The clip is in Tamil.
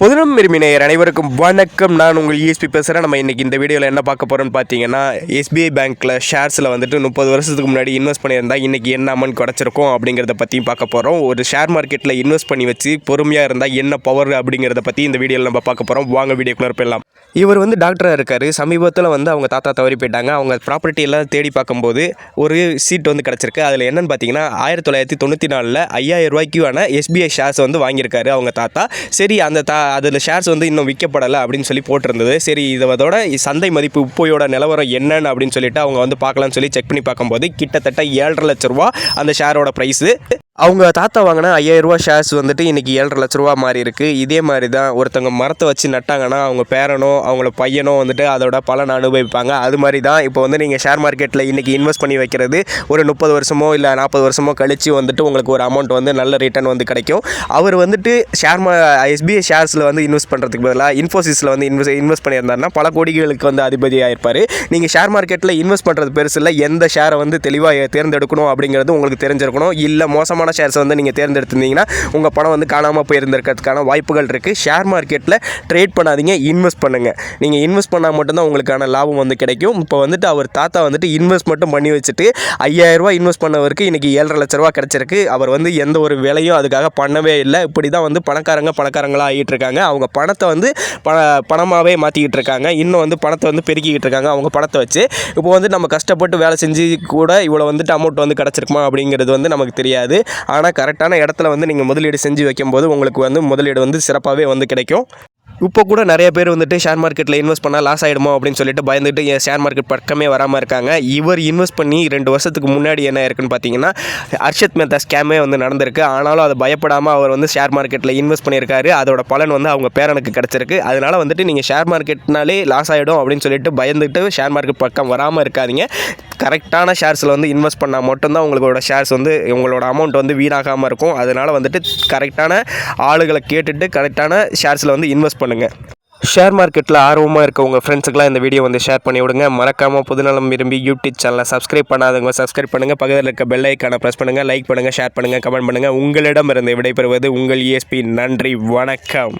புதினம் விரும்பினர் அனைவருக்கும் வணக்கம். நான் உங்கள் இஎஸ்பி பேசுகிறேன் நம்ம இன்றைக்கி இந்த வீடியோவில் என்ன பார்க்க போகிறோம்னு பார்த்தீங்கன்னா எஸ்பிஐ பேங்க்கில் ஷேர்ஸில் வந்துட்டு முப்பது வருஷத்துக்கு முன்னாடி இன்வெஸ்ட் பண்ணியிருந்தா இன்றைக்கி என்ன அமௌண்ட் கிடச்சிருக்கும் அப்படிங்கிறத பற்றியும் பார்க்க போகிறோம் ஒரு ஷேர் மார்க்கெட்டில் இன்வெஸ்ட் பண்ணி வச்சு பொறுமையாக இருந்தால் என்ன பவர் அப்படிங்கிறத பற்றி இந்த வீடியோவில் நம்ம பார்க்க போகிறோம் வாங்க வீடியோக்குள்ளே போயிடலாம். இவர் வந்து டாக்டராக இருக்கார். சமீபத்தில் வந்து அவங்க தாத்தா தவறி போயிட்டாங்க. அவங்க ப்ராப்பர்ட்டி எல்லாம் தேடி பார்க்கும்போது ஒரு சீட் வந்து கிடச்சிருக்கு. அதில் என்னென்னு பார்த்தீங்கன்னா ஆயிரத்தி தொள்ளாயிரத்தி தொண்ணூற்றி நாலில் ஐயாயிரம் ரூபாய்க்கான எஸ்பிஐ ஷேர்ஸ் வந்து வாங்கியிருக்காரு அவங்க தாத்தா. சரி அந்த தா அதில் ஷேர்ஸ் வந்து இன்னும் விற்கப்படலை அப்படின்னு சொல்லி போட்டிருந்தது. சரி இதோட சந்தை மதிப்பு இப்போயோட நிலவரம் என்னன்னு அப்படின்னு சொல்லிட்டு அவங்க வந்து பார்க்கலாம்னு சொல்லி செக் பண்ணி பார்க்கும்போது கிட்டத்தட்ட ஏழரை லட்ச ரூபா அந்த ஷேரோட ப்ரைஸு அவங்க தாத்தா வாங்கின ஐயாயிரம் ரூபா ஷேர்ஸ் வந்துட்டு இன்றைக்கி ஏழரை லட்ச ரூபா மாதிரி இருக்குது இதே மாதிரி தான் ஒருத்தவங்க மரத்தை வச்சு நட்டாங்கன்னா அவங்க பேரனோ அவங்கள பையனோ வந்துட்டு அதோட பலன் அனுபவிப்பாங்க. அது மாதிரி தான் இப்போ வந்து நீங்கள் ஷேர் மார்க்கெட்டில் இன்றைக்கி இன்வெஸ்ட் பண்ணி வைக்கிறது ஒரு முப்பது வருஷமோ இல்லை நாற்பது வருஷமோ கழித்து வந்துட்டு உங்களுக்கு ஒரு அமௌண்ட் வந்து நல்ல ரிட்டர்ன் வந்து கிடைக்கும். அவர் வந்துட்டு ஷேர் மா எஸ்பிஐ ஷேர்ஸில் வந்து இன்வெஸ்ட் பண்ணுறதுக்கு பதிலாக இன்ஃபோசிஸில் வந்து இன்வெஸ்ட் இன்வெஸ்ட் பண்ணியிருந்தாருன்னா பல கோடிகளுக்கு வந்து அதிபதியாக இருப்பார் நீங்கள் ஷேர் மார்க்கெட்டில் இன்வெஸ்ட் பண்ணுறது பெருசு இல்லை. எந்த ஷேரை வந்து தெளிவாக தேர்ந்தெடுக்கணும் அப்படிங்கிறது உங்களுக்கு தெரிஞ்சிருக்கணும். இல்லை மோசமான ஷேர்ஸ் வந்து நீங்கள் தேர்ந்தெடுத்திருந்தீங்கன்னா உங்கள் பணம் வந்து காணாமல் போயிருந்திருக்கிறதுக்கான வாய்ப்புகள் இருக்குது ஷேர் மார்க்கெட்டில் ட்ரேட் பண்ணாதீங்க இன்வெஸ்ட் பண்ணுங்கள் நீங்கள் இன்வெஸ்ட் பண்ணால் மட்டும்தான் உங்களுக்கான லாபம் வந்து கிடைக்கும். இப்போ வந்துட்டு அவர் தாத்தா வந்துட்டு இன்வெஸ்ட் மட்டும் பண்ணி வச்சுட்டு ஐயாயிரரூபா இன்வெஸ்ட் பண்ணவருக்கு இன்றைக்கி ஏழரை லட்ச ரூபா கிடச்சிருக்கு. அவர் வந்து எந்த ஒரு வேலையும் அதுக்காக பண்ணவே இல்லை. இப்படி தான் வந்து பணக்காரங்க பணக்காரங்களாக ஆகிட்டு இருக்காங்க அவங்க பணத்தை வந்து பண பணமாகவே மாற்றிக்கிட்டு இருக்காங்க இன்னும் வந்து பணத்தை வந்து பெருக்கிக்கிட்டு இருக்காங்க அவங்க பணத்தை வச்சு. இப்போ வந்து நம்ம கஷ்டப்பட்டு வேலை செஞ்சு கூட இவ்வளோ வந்துட்டு அமௌண்ட் வந்து கிடச்சிருக்குமா அப்படிங்கிறது வந்து நமக்கு தெரியாது. ஆனால் கரெக்டான இடத்துல வந்து நீங்கள் முதலீடு செஞ்சு வைக்கும்போது உங்களுக்கு வந்து முதலீடு வந்து சிறப்பாகவே வந்து கிடைக்கும். இப்போ கூட நிறைய பேர் வந்துட்டு ஷேர் மார்க்கெட்டில் இன்வெஸ்ட் பண்ணால் லாஸ் ஆகிடுமோ அப்படின்னு சொல்லிட்டு பயந்துட்டு என் ஷேர் மார்க்கெட் பக்கமே வராமல் இருக்காங்க. இவர் இன்வெஸ்ட் பண்ணி ரெண்டு வருஷத்துக்கு முன்னாடி என்ன இருக்குன்னு பார்த்தீங்கன்னா அர்ஷத் மேத்தா ஸ்கேமே வந்து நடந்திருக்கு. ஆனாலும் அதை பயப்படாமல் அவர் வந்து ஷேர் மார்க்கெட்டில் இன்வெஸ்ட் பண்ணியிருக்காரு. அதோட பலன் வந்து அவங்க பேரனுக்கு கிடச்சிருக்கு. அதனால் வந்துட்டு நீங்கள் ஷேர் மார்க்கெட்னாலே லாஸ் ஆகிடும் அப்படின்னு சொல்லிட்டு பயந்துட்டு ஷேர் மார்க்கெட் பக்கம் வராமல் இருக்காதிங்க. கரெக்டான ஷேர்ஸில் வந்து இன்வெஸ்ட் பண்ணால் மட்டும்தான் உங்களோட ஷேர்ஸ் வந்து உங்களோட அமௌண்ட் வந்து வீணாகாமல் இருக்கும். அதனால் வந்துட்டு கரெக்டான ஆளுகளை கேட்டுட்டு கரெக்டான ஷேர்ஸில் வந்து இன்வெஸ்ட் பண்ணுங்கள் ஷேர் மார்க்கெட்டில் ஆர்வமாக இருக்க உங்கள் ஃப்ரெண்ட்ஸுக்கெலாம் இந்த வீடியோ வந்து ஷேர் பண்ணி விடுங்க. மறக்காமல் புதுநலம் விரும்பி யூடியூப் சேனலை சப்ஸ்கிரைப் பண்ணாதவங்க சப்ஸ்கிரைப் பண்ணுங்கள் பக்கத்தில் இருக்க பெல் ஐக்கானை ப்ரெஸ் பண்ணுங்கள் லைக் பண்ணுங்கள் ஷேர் பண்ணுங்கள் கமெண்ட் பண்ணுங்கள் உங்களிடம் இருந்து விடைபெறுவது உங்கள் இஎஸ்பி நன்றி வணக்கம்.